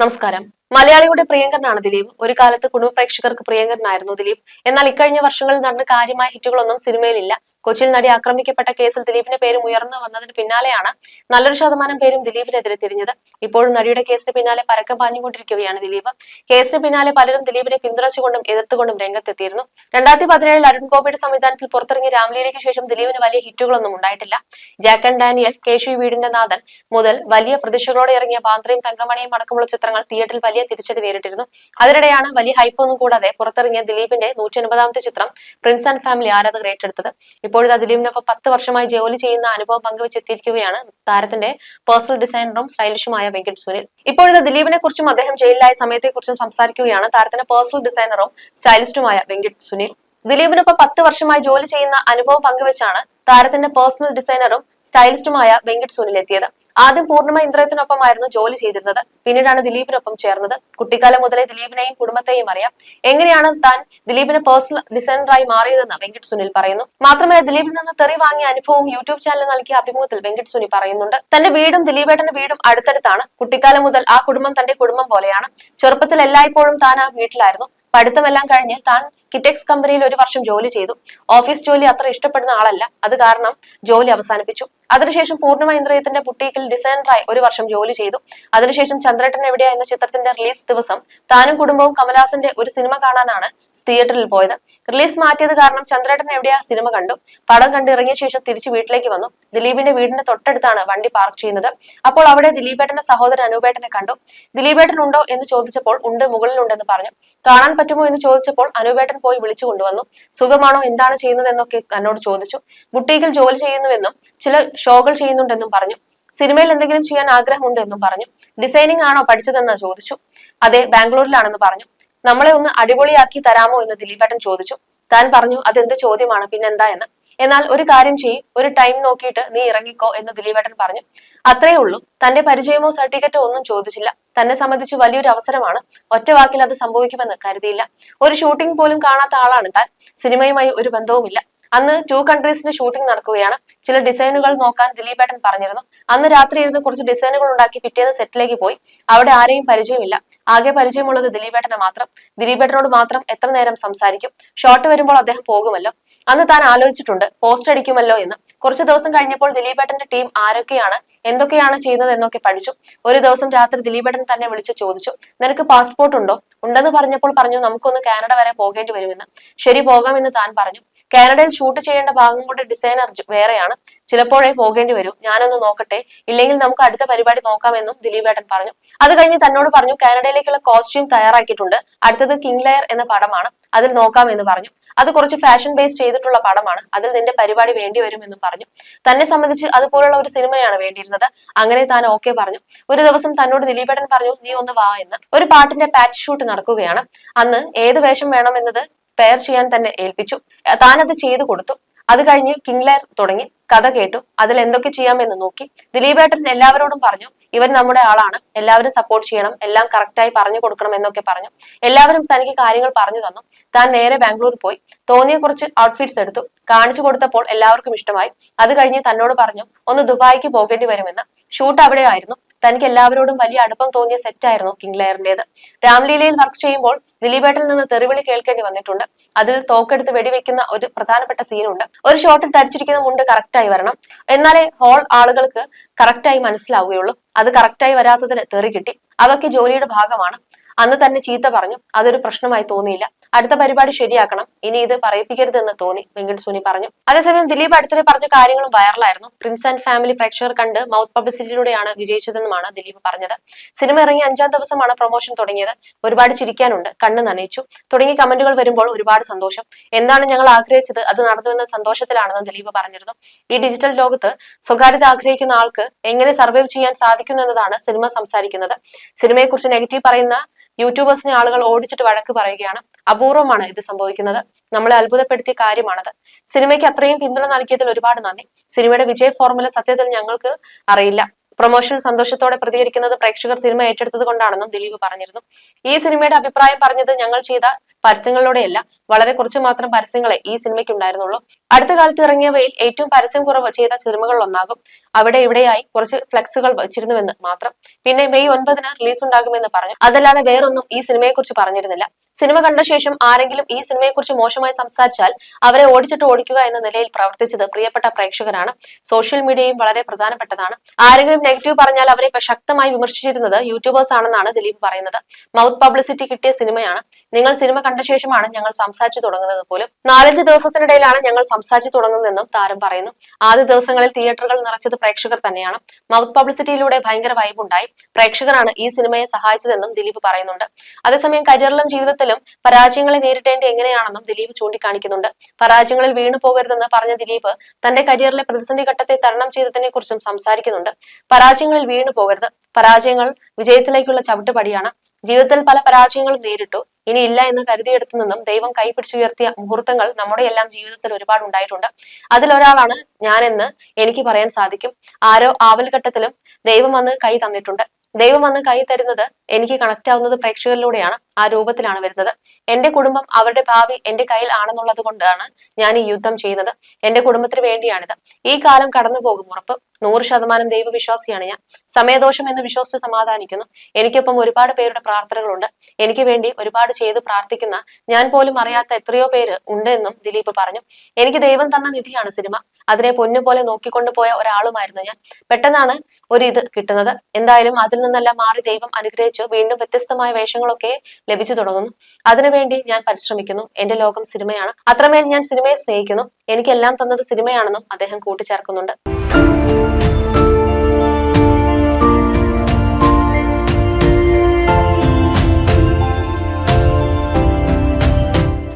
നമസ്കാരം മലയാളിയുടെ പ്രിയങ്കരനാണ് ദിലീപ്. ഒരു കാലത്ത് കുടുംബ പ്രേക്ഷകർക്ക് പ്രിയങ്കരനായിരുന്നു ദിലീപ്. എന്നാൽ ഇക്കഴിഞ്ഞ വർഷങ്ങളിൽ നടന്ന കാര്യമായ ഹിറ്റുകളൊന്നും സിനിമയിലില്ല. കൊച്ചിയിൽ നടി ആക്രമിക്കപ്പെട്ട കേസിൽ ദിലീപിന്റെ പേരും ഉയർന്നു വന്നതിന് പിന്നാലെയാണ് നല്ലൊരു ശതമാനം പേരും ദിലീപിനെതിരെ തിരിഞ്ഞത്. ഇപ്പോഴും നടിയുടെ കേസിന് പിന്നാലെ പരക്കം പാഞ്ഞുകൊണ്ടിരിക്കുകയാണ് ദിലീപ്. കേസിന് പിന്നാലെ പലരും ദിലീപിനെ പിന്തുണച്ചുകൊണ്ടും എതിർത്തുകൊണ്ടും രംഗത്തെത്തിയിരുന്നു. രണ്ടായിരത്തി പതിനേഴിൽ അരുൺ ഗോപിയുടെ സംവിധാനത്തിൽ പുറത്തിറങ്ങിയ രാംലീലയ്ക്ക് ശേഷം ദിലീപിന് വലിയ ഹിറ്റുകളൊന്നും ഉണ്ടായിട്ടില്ല. ജാക്ക് ആൻഡ് ഡാനിയൽ കേശു വീടിന്റെ നാഥൻ മുതൽ വലിയ പ്രതീക്ഷകളോടെ ഇറങ്ങിയ പാന്ത്രയും തങ്കമണിയും അടക്കമുള്ള ചിത്രങ്ങൾ തിയേറ്ററിൽ വലിയ തിരിച്ചടി നേരിട്ടിരുന്നു. അതിനിടെയാണ് വലിയ ഹൈപ്പ് ഒന്നും കൂടാതെ പുറത്തിറങ്ങിയ ദിലീപിന്റെ നൂറ്റി അൻപതാമത്തെ ചിത്രം പ്രിൻസ് ആൻഡ് ഫാമിലി ആരാധകർ ഏറ്റെടുത്തത്. ഇപ്പോഴത്തെ ദിലീപിനൊപ്പം പത്ത് വർഷമായി ജോലി ചെയ്യുന്ന അനുഭവം പങ്കുവെച്ചെത്തിയിരിക്കുകയാണ് താരത്തിന്റെ പേഴ്സണൽ ഡിസൈനറും സ്റ്റൈലിഷുമായ വെങ്കട് സുനിൽ. ഇപ്പോഴത്തെ ദിലീപിനെ കുറിച്ചും അദ്ദേഹം ജയിലിലായ സമയത്തെക്കുറിച്ചും സംസാരിക്കുകയാണ് താരത്തിന്റെ പേഴ്സണൽ ഡിസൈനറും സ്റ്റൈലിസ്റ്റുമായ വെങ്കട് സുനിൽ. ദിലീപിനൊപ്പം പത്ത് വർഷമായി ജോലി ചെയ്യുന്ന അനുഭവം പങ്കുവെച്ചാണ് താരത്തിന്റെ പേഴ്സണൽ ഡിസൈനറും സ്റ്റൈലിസ്റ്റുമായ വെങ്കട് സുനിലെത്തിയത്. ആദ്യം പൂർണിമ ഇന്ദ്രത്തിനൊപ്പമായിരുന്നു ജോലി ചെയ്തിരുന്നത്. പിന്നീടാണ് ദിലീപിനൊപ്പം ചേർന്നത്. കുട്ടിക്കാലം മുതലേ ദിലീപിനെയും കുടുംബത്തെയും അറിയാം. എങ്ങനെയാണ് താൻ ദിലീപിന് പേഴ്സണൽ ഡിസൈനറായി മാറിയതെന്ന് വെങ്കട് സുനിൽ പറയുന്നു. മാത്രമല്ല ദിലീപിൽ നിന്ന് തെറി വാങ്ങിയ അനുഭവവും യൂട്യൂബ് ചാനൽ നൽകിയ അഭിമുഖത്തിൽ വെങ്കട് സുനി പറയുന്നുണ്ട്. തന്റെ വീടും ദിലീപേട്ടന്റെ വീടും അടുത്തടുത്താണ്. കുട്ടിക്കാലം മുതൽ ആ കുടുംബം തന്റെ കുടുംബം പോലെയാണ്. ചെറുപ്പത്തിൽ എല്ലായ്പ്പോഴും താൻ ആ വീട്ടിലായിരുന്നു. പഠിത്തമെല്ലാം കഴിഞ്ഞ് താൻ കിറ്റെക്സ് കമ്പനിയിൽ ഒരു വർഷം ജോലി ചെയ്തു. ഓഫീസ് ജോലി അത്ര ഇഷ്ടപ്പെടുന്ന ആളല്ല. അത് കാരണം ജോലി അവസാനിപ്പിച്ചു. അതിനുശേഷം പൂർണിമ ഇന്ദ്രിയത്തിന്റെ പുട്ടീക്കിൽ ഡിസൈനറായി ഒരു വർഷം ജോലി ചെയ്തു. അതിനുശേഷം ചന്ദ്രട്ടൻ എവിടെയാ എന്ന ചിത്രത്തിന്റെ റിലീസ് ദിവസം താനും കുടുംബവും കമലഹാസന്റെ ഒരു സിനിമ കാണാനാണ് തിയേറ്ററിൽ പോയത്. റിലീസ് മാറ്റിയത് കാരണം ചന്ദ്രേട്ടൻ എവിടെയാ സിനിമ കണ്ടു. പടം കണ്ടിറങ്ങിയ ശേഷം തിരിച്ചു വീട്ടിലേക്ക് വന്നു. ദിലീപിന്റെ വീടിന്റെ തൊട്ടടുത്താണ് വണ്ടി പാർക്ക് ചെയ്യുന്നത്. അപ്പോൾ അവിടെ ദിലീപേട്ടന്റെ സഹോദരൻ അനൂപേട്ടനെ കണ്ടു. ദിലീപേട്ടൻ ഉണ്ടോ എന്ന് ചോദിച്ചപ്പോൾ ഉണ്ട് മുകളിലുണ്ടെന്ന് പറഞ്ഞു. കാണാൻ പറ്റുമോ എന്ന് ചോദിച്ചപ്പോൾ അനൂപേട്ടൻ പോയി വിളിച്ചു കൊണ്ടുവന്നു. സുഖമാണോ? എന്താണ് ചെയ്യുന്നത് എന്നൊക്കെ തന്നോട് ചോദിച്ചു. ബുട്ടീക്കിൽ ജോലി ചെയ്യുന്നുവെന്നും ചില ഷോകൾ ചെയ്യുന്നുണ്ടെന്നും പറഞ്ഞു. സിനിമയിൽ എന്തെങ്കിലും ചെയ്യാൻ ആഗ്രഹമുണ്ട് എന്നും പറഞ്ഞു. ഡിസൈനിങ് ആണോ പഠിച്ചതെന്ന് ചോദിച്ചു. അതെ ബാംഗ്ലൂരിലാണെന്ന് പറഞ്ഞു. നമ്മളെ ഒന്ന് അടിപൊളിയാക്കി തരാമോ? എന്ന് ദിലീപേട്ടൻ ചോദിച്ചു. താൻ പറഞ്ഞു അതെന്ത് ചോദ്യമാണ്? പിന്നെന്താ? എന്ന്. എന്നാൽ ഒരു കാര്യം ചെയ്യും ഒരു ടൈം നോക്കിയിട്ട് നീ ഇറങ്ങിക്കോ എന്ന് ദിലീപേട്ടൻ പറഞ്ഞു. അത്രേ ഉള്ളൂ. തന്റെ പരിചയമോ സർട്ടിഫിക്കറ്റോ ഒന്നും ചോദിച്ചില്ല. തന്നെ സംബന്ധിച്ച് വലിയൊരു അവസരമാണ്. ഒറ്റ വാക്കിൽ അത് സംഭവിക്കുമെന്ന് കരുതിയില്ല. ഒരു ഷൂട്ടിംഗ് പോലും കാണാത്ത ആളാണ് താൻ. സിനിമയുമായി ഒരു ബന്ധവുമില്ല. അന്ന് ടു കൺട്രീസിന്റെ ഷൂട്ടിംഗ് നടക്കുകയാണ്. ചില ഡിസൈനുകൾ നോക്കാൻ ദിലീപേട്ടൻ പറഞ്ഞിരുന്നു. അന്ന് രാത്രി ഇരുന്ന് കുറച്ച് ഡിസൈനുകൾ ഉണ്ടാക്കി പിറ്റേന്ന് സെറ്റിലേക്ക് പോയി. അവിടെ ആരെയും പരിചയമില്ല. ആകെ പരിചയമുള്ളത് ദിലീപേട്ടനെ മാത്രം. ദിലീപേട്ടനോട് മാത്രം എത്ര നേരം സംസാരിക്കും? ഷോട്ട് വരുമ്പോൾ അദ്ദേഹം പോകുമല്ലോ. അന്ന് താൻ ആലോചിച്ചിട്ടുണ്ട് പോസ്റ്റ് അടിക്കുമല്ലോ എന്ന്. കുറച്ച് ദിവസം കഴിഞ്ഞപ്പോൾ ദിലീപേട്ടന്റെ ടീം ആരൊക്കെയാണ് എന്തൊക്കെയാണ് ചെയ്യുന്നത് എന്നൊക്കെ പഠിച്ചു. ഒരു ദിവസം രാത്രി ദിലീപേട്ടൻ തന്നെ വിളിച്ച് ചോദിച്ചു നിനക്ക് പാസ്പോർട്ട് ഉണ്ടോ? ഉണ്ടെന്ന് പറഞ്ഞപ്പോൾ പറഞ്ഞു നമുക്കൊന്ന് കാനഡ വരെ പോകേണ്ടി വരുമെന്ന്. ശരി പോകാമെന്ന് താൻ പറഞ്ഞു. കാനഡയിൽ ഷൂട്ട് ചെയ്യേണ്ട ഭാഗം കൊണ്ട് ഡിസൈനർ വേറെയാണ്. ചിലപ്പോഴേ പോകേണ്ടി വരും. ഞാനൊന്ന് നോക്കട്ടെ. ഇല്ലെങ്കിൽ നമുക്ക് അടുത്ത പരിപാടി നോക്കാമെന്നും ദിലീപ് ദിലീപേട്ടൻ പറഞ്ഞു. അത് കഴിഞ്ഞ് തന്നോട് പറഞ്ഞു കാനഡയിലേക്കുള്ള കോസ്റ്റ്യൂം തയ്യാറാക്കിയിട്ടുണ്ട്. അടുത്തത് കിങ് ലയർ എന്ന പടമാണ്. അതിൽ നോക്കാമെന്ന് പറഞ്ഞു. അത് കുറച്ച് ഫാഷൻ ബേസ് ചെയ്തിട്ടുള്ള പടമാണ്. അതിൽ നിന്റെ പരിപാടി വേണ്ടി വരും എന്നും പറഞ്ഞു. തന്നെ സംബന്ധിച്ച് അതുപോലുള്ള ഒരു സിനിമയാണ് വേണ്ടിയിരുന്നത്. അങ്ങനെ താൻ ഓക്കെ പറഞ്ഞു. ഒരു ദിവസം തന്നോട് ദിലീപേട്ടൻ പറഞ്ഞു നീ ഒന്ന് വാ എന്ന്. ഒരു പാട്ടിന്റെ പാറ്റ് ഷൂട്ട് നടക്കുകയാണ്. അന്ന് ഏത് വേഷം വേണമെന്നത് പെയർ ചെയ്യാൻ തന്നെ ഏൽപ്പിച്ചു. താനത് ചെയ്തു കൊടുത്തു. അത് കഴിഞ്ഞ് കിങ്ലെയർ തുടങ്ങി. കഥ കേട്ടു. അതിൽ എന്തൊക്കെ ചെയ്യാമെന്ന് നോക്കി. ദിലീപേട്ടൻ എല്ലാവരോടും പറഞ്ഞു ഇവൻ നമ്മുടെ ആളാണ്. എല്ലാവരും സപ്പോർട്ട് ചെയ്യണം. എല്ലാം കറക്റ്റായി പറഞ്ഞു കൊടുക്കണം എന്നൊക്കെ പറഞ്ഞു. എല്ലാവരും തനിക്ക് കാര്യങ്ങൾ പറഞ്ഞു തന്നു. താൻ നേരെ ബാംഗ്ലൂർ പോയി. തോന്നിയ കുറച്ച് ഔട്ട്ഫിറ്റ്സ് എടുത്തു. കാണിച്ചു കൊടുത്തപ്പോൾ എല്ലാവർക്കും ഇഷ്ടമായി. അത് കഴിഞ്ഞ് തന്നോട് പറഞ്ഞു ഒന്ന് ദുബായിക്ക് പോകേണ്ടി വരുമെന്ന്. ഷൂട്ട് അവിടെ ആയിരുന്നു. തനിക്ക് എല്ലാവരോടും വലിയ അടുപ്പം തോന്നിയ സെറ്റായിരുന്നു കിങ് ലയറിന്റേത് രാംലീലയിൽ വർക്ക് ചെയ്യുമ്പോൾ ദിലീപേട്ടിൽ നിന്ന് തെറിവിളി കേൾക്കേണ്ടി വന്നിട്ടുണ്ട്. അതിൽ തോക്കെടുത്ത് വെടിവെക്കുന്ന ഒരു പ്രധാനപ്പെട്ട സീനുണ്ട് ഒരു ഷോട്ടിൽ ധരിച്ചിരിക്കുന്ന മുണ്ട് കറക്റ്റായി വരണം. എന്നാലേ ഹോൾ ആളുകൾക്ക് കറക്റ്റായി മനസ്സിലാവുകയുള്ളൂ. അത് കറക്റ്റായി വരാത്തതിന് തെറി കിട്ടി. അതൊക്കെ ജോലിയുടെ ഭാഗമാണ്. അന്ന് തന്നെ ചീത്ത പറഞ്ഞു. അതൊരു പ്രശ്നമായി തോന്നിയില്ല. അടുത്ത പരിപാടി ശരിയാക്കണം. ഇനി ഇത് പറയിപ്പിക്കരുതെന്ന് തോന്നി വെങ്കട് സുനി പറഞ്ഞു. അതേസമയം ദിലീപ് അടുത്തിടെ പറഞ്ഞ കാര്യങ്ങളും വൈറലായിരുന്നു. പ്രിൻസ് ആൻഡ് ഫാമിലി പ്രേക്ഷകർ കണ്ട് മൗത്ത് പബ്ലിസിറ്റിയിലൂടെയാണ് വിജയിച്ചതെന്നുമാണ് ദിലീപ് പറഞ്ഞത്. സിനിമ ഇറങ്ങി അഞ്ചാം ദിവസമാണ് പ്രൊമോഷൻ തുടങ്ങിയത്. ഒരുപാട് ചിരിക്കാനുണ്ട്. കണ്ണ് നനയിച്ചു. തുടങ്ങി കമന്റുകൾ വരുമ്പോൾ ഒരുപാട് സന്തോഷം. എന്താണ് ഞങ്ങൾ ആഗ്രഹിച്ചത്? അത് നടന്നുവെന്ന സന്തോഷത്തിലാണെന്ന് ദിലീപ് പറഞ്ഞിരുന്നു. ഈ ഡിജിറ്റൽ ലോകത്ത് സ്വകാര്യത ആഗ്രഹിക്കുന്ന ആൾക്ക് എങ്ങനെ സർവൈവ് ചെയ്യാൻ സാധിക്കുന്നു എന്നതാണ് സിനിമ സംസാരിക്കുന്നത്. സിനിമയെക്കുറിച്ച് നെഗറ്റീവ് പറയുന്ന യൂട്യൂബേഴ്സിനെ ആളുകൾ ഓടിച്ചിട്ട് വഴക്ക് പറയുകയാണ് അപൂർവമാണ് ഇത് സംഭവിക്കുന്നത്. നമ്മളെ അത്ഭുതപ്പെടുത്തിയ കാര്യമാണത്. സിനിമയ്ക്ക് അത്രയും പിന്തുണ നൽകിയതിൽ ഒരുപാട് നന്ദി. സിനിമയുടെ വിജയ ഫോർമുല സത്യത്തിൽ ഞങ്ങൾക്ക് അറിയില്ല. പ്രൊമോഷൻ സന്തോഷത്തോടെ പ്രതികരിക്കുന്നത് പ്രേക്ഷകർ സിനിമ ഏറ്റെടുത്തത് കൊണ്ടാണെന്നും ദിലീപ് പറഞ്ഞിരുന്നു. ഈ സിനിമയുടെ അഭിപ്രായം പറഞ്ഞത് ഞങ്ങൾ ചെയ്ത പരസ്യങ്ങളിലൂടെയല്ല വളരെ കുറച്ചു മാത്രം പരസ്യങ്ങളെ ഈ സിനിമയ്ക്ക് ഉണ്ടായിരുന്നുള്ളൂ. അടുത്ത കാലത്ത് ഇറങ്ങിയവയിൽ ഏറ്റവും പരസ്യം കുറവ് ചെയ്ത സിനിമകളിൽ ഒന്നാകും. അവിടെ ഇവിടെയായി കുറച്ച് ഫ്ലെക്സുകൾ വെച്ചിരുന്നുവെന്ന് മാത്രം. പിന്നെ മെയ് ഒൻപതിന് റിലീസ് ഉണ്ടാകുമെന്ന് പറഞ്ഞു. അതല്ലാതെ വേറൊന്നും ഈ സിനിമയെ കുറിച്ച് പറഞ്ഞിരുന്നില്ല. സിനിമ കണ്ട ശേഷം ആരെങ്കിലും ഈ സിനിമയെ കുറിച്ച് മോശമായി സംസാരിച്ചാൽ അവരെ ഓടിച്ചിട്ട് ഓടിക്കുക എന്ന നിലയിൽ പ്രവർത്തിച്ചത് പ്രിയപ്പെട്ട പ്രേക്ഷകരാണ്. സോഷ്യൽ മീഡിയയും വളരെ പ്രധാനപ്പെട്ടതാണ്. ആരെങ്കിലും നെഗറ്റീവ് പറഞ്ഞാൽ അവരെ ശക്തമായി വിമർശിച്ചിരുന്നത് യൂട്യൂബേഴ്സ് ആണെന്നാണ് ദിലീപ് പറയുന്നത്. മൗത്ത് പബ്ലിസിറ്റി കിട്ടിയ സിനിമയാണ് നിങ്ങൾ സിനിമ കണ്ട ശേഷമാണ് ഞങ്ങൾ സംസാരിച്ചു തുടങ്ങുന്നത് പോലും. നാലഞ്ച് ദിവസത്തിനിടയിലാണ് ഞങ്ങൾ സംസാരിച്ചു തുടങ്ങുന്നതെന്നും താരം പറയുന്നു. ആദ്യ ദിവസങ്ങളിൽ തിയേറ്ററുകൾ നിറച്ചത് പ്രേക്ഷകർ തന്നെയാണ്. മൗത്ത് പബ്ലിസിറ്റിയിലൂടെ ഭയങ്കര വൈബുണ്ടായി പ്രേക്ഷകരാണ് ഈ സിനിമയെ സഹായിച്ചതെന്നും ദിലീപ് പറയുന്നുണ്ട്. അതേസമയം കരിയറിലും ജീവിതത്തിലും പരാജയങ്ങളെ നേരിടേണ്ടി എങ്ങനെയാണെന്നും ദിലീപ് ചൂണ്ടിക്കാണിക്കുന്നുണ്ട്. പരാജയങ്ങളിൽ വീണു പോകരുതെന്ന് പറഞ്ഞ ദിലീപ് തന്റെ കരിയറിലെ പ്രതിസന്ധി ഘട്ടത്തെ തരണം ചെയ്തതിനെ കുറിച്ചും സംസാരിക്കുന്നുണ്ട്. പരാജയങ്ങളിൽ വീണു പോകരുത്. പരാജയങ്ങൾ വിജയത്തിലേക്കുള്ള ചവിട്ടുപടിയാണ്. ജീവിതത്തിൽ പല പരാജയങ്ങളും നേരിട്ടു. ഇനി ഇല്ല എന്ന് കരുതിയെടുത്തു നിന്നും ദൈവം കൈപിടിച്ചുയർത്തിയ മുഹൂർത്തങ്ങൾ നമ്മുടെ എല്ലാം ജീവിതത്തിൽ ഒരുപാട് ഉണ്ടായിട്ടുണ്ട്. അതിലൊരാളാണ് ഞാനെന്ന് എനിക്ക് പറയാൻ സാധിക്കും. ആരോ ആവൽഘട്ടത്തിലും ദൈവം വന്ന് കൈ തന്നിട്ടുണ്ട്. ദൈവം വന്ന് കൈ തരുന്നത് എനിക്ക് കണക്ട് ആവുന്നത് പ്രേക്ഷകരിലൂടെയാണ്. ആ രൂപത്തിലാണ് വരുന്നത്. എന്റെ കുടുംബം അവരുടെ ഭാവി എന്റെ കയ്യിൽ ആണെന്നുള്ളത് കൊണ്ടാണ് ഞാൻ ഈ യുദ്ധം ചെയ്യുന്നത്. എന്റെ കുടുംബത്തിന് വേണ്ടിയാണിത്. ഈ കാലം കടന്നു പോകും ഉറപ്പ് നൂറ് ശതമാനം ദൈവവിശ്വാസിയാണ് ഞാൻ. സമയദോഷം എന്ന് വിശ്വസിച്ച് സമാധാനിക്കുന്നു. എനിക്കൊപ്പം ഒരുപാട് പേരുടെ പ്രാർത്ഥനകളുണ്ട്. എനിക്ക് വേണ്ടി ഒരുപാട് ചെയ്ത് പ്രാർത്ഥിക്കുന്ന ഞാൻ പോലും അറിയാത്ത എത്രയോ പേര് ഉണ്ട് എന്നും ദിലീപ് പറഞ്ഞു. എനിക്ക് ദൈവം തന്ന നിധിയാണ് സിനിമ. അതിനെ പൊന്നുപോലെ നോക്കിക്കൊണ്ടു പോയ ഒരാളുമായിരുന്നു ഞാൻ. പെട്ടെന്നാണ് ഒരു ഇത് കിട്ടുന്നത്. എന്തായാലും അതിൽ നിന്നെല്ലാം മാറി ദൈവം അനുഗ്രഹിച്ചു വീണ്ടും വ്യത്യസ്തമായ വേഷങ്ങളൊക്കെ ലഭിച്ചു തുടങ്ങുന്നു. അതിനുവേണ്ടി ഞാൻ പരിശ്രമിക്കുന്നു. എന്റെ ലോകം സിനിമയാണ്. അത്രമേൽ ഞാൻ സിനിമയെ സ്നേഹിക്കുന്നു. എനിക്കെല്ലാം തന്നത് സിനിമയാണെന്നും അദ്ദേഹം കൂട്ടിച്ചേർക്കുന്നുണ്ട്.